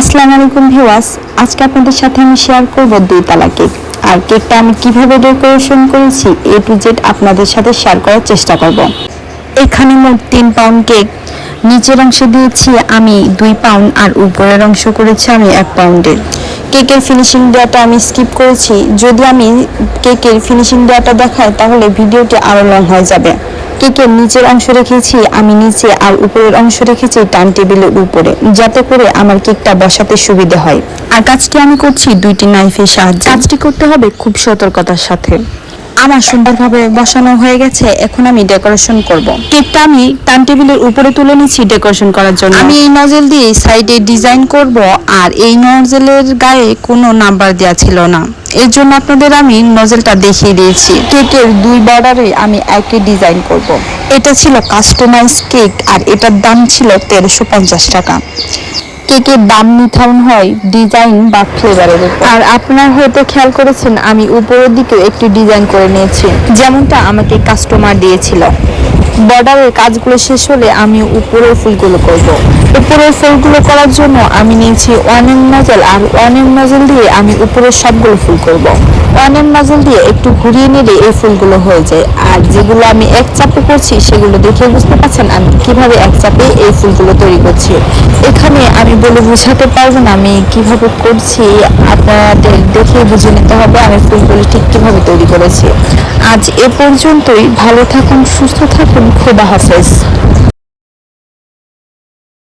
আসসালামু আলাইকুম ভিউয়ার্স। আজকে আপনাদের সাথে আমি শেয়ার করব দুই তালা কেক আর কেকটা আমি কীভাবে ডেকোরেশন করেছি এ টু জেড আপনাদের সাথে শেয়ার করার চেষ্টা করব। এখানে মোট তিন পাউন্ড কেক নিচের অংশে দিয়েছি আমি দুই পাউন্ড আর উপরের অংশ করেছি আমি এক পাউন্ডের কেকের ফিনিশিং দেওয়াটা আমি স্কিপ করেছি। যদি আমি কেকের ফিনিশিং দেওয়াটা দেখাই, তাহলে ভিডিওটি আরও লং হয়ে যাবে। কেকের নিচের অংশ রেখেছি, আমি নিচে আর উপরের অংশ রেখেছি টার্ন টেবিলের উপরে, যাতে করে আমার কেকটা বসাতে সুবিধে হয়। আর কাজটি আমি করছি দুইটি নাইফের সাহায্যে। কাজটি করতে হবে খুব সতর্কতার সাথে। আমার সুন্দরভাবে বসানো হয়ে গেছে, এখন আমি ডেকোরেশন করব। কেকটা আমি টার্ন টেবিলের উপরে তুলে নিচ্ছি ডেকোরেশন করার জন্য। আমি এই নজেল দিয়ে সাইডে ডিজাইন করব, আর এই নজেলের গায়ে কোনো নাম্বার দেওয়া ছিল না। এর জন্য আপনাদের আমি নজেলটা দেখিয়ে দিয়েছি। কেকের দুই বর্ডারে আমি একই ডিজাইন করব। এটা ছিল কাস্টমাইজ কেক, আর এটার দাম ছিল তেরোশো টাকা। কেকের দাম নির্ধারণ হয়, ডিজাইন বা ফ্লেভারের উপর আর আপনার হয়তো খেয়াল করেছেন, আমি উপরের দিকে একটি ডিজাইন করে নিয়েছি যেমনটা আমাকে কাস্টমার দিয়েছিল বর্ডারের কাজগুলো শেষ হলে আমি উপরের ফুলগুলো করব। উপরের ফুলগুলো করার জন্য আমি নিয়েছি অনেক নজল আর অনেক নজল দিয়ে আমি উপরের সবগুলো ফুল করব। ওয়ানের নজল দিয়ে একটু ঘুরিয়ে নিলে এই ফুলগুলো হয়ে যায়। আর যেগুলো আমি এক চাপে করছি, সেগুলো দেখে বুঝতে পারছেন আমি কীভাবে এক চাপে এই ফুলগুলো তৈরি করছি। এখানে আমি বলে বোঝাতে পারব না আমি কীভাবে করছি, আপনাদের দেখে বুঝে নিতে হবে আমি ফুলগুলো ঠিক কীভাবে তৈরি করেছি। আজ এ পর্যন্তই, ভালো থাকুন, সুস্থ থাকুন, খোদা হাফেজ।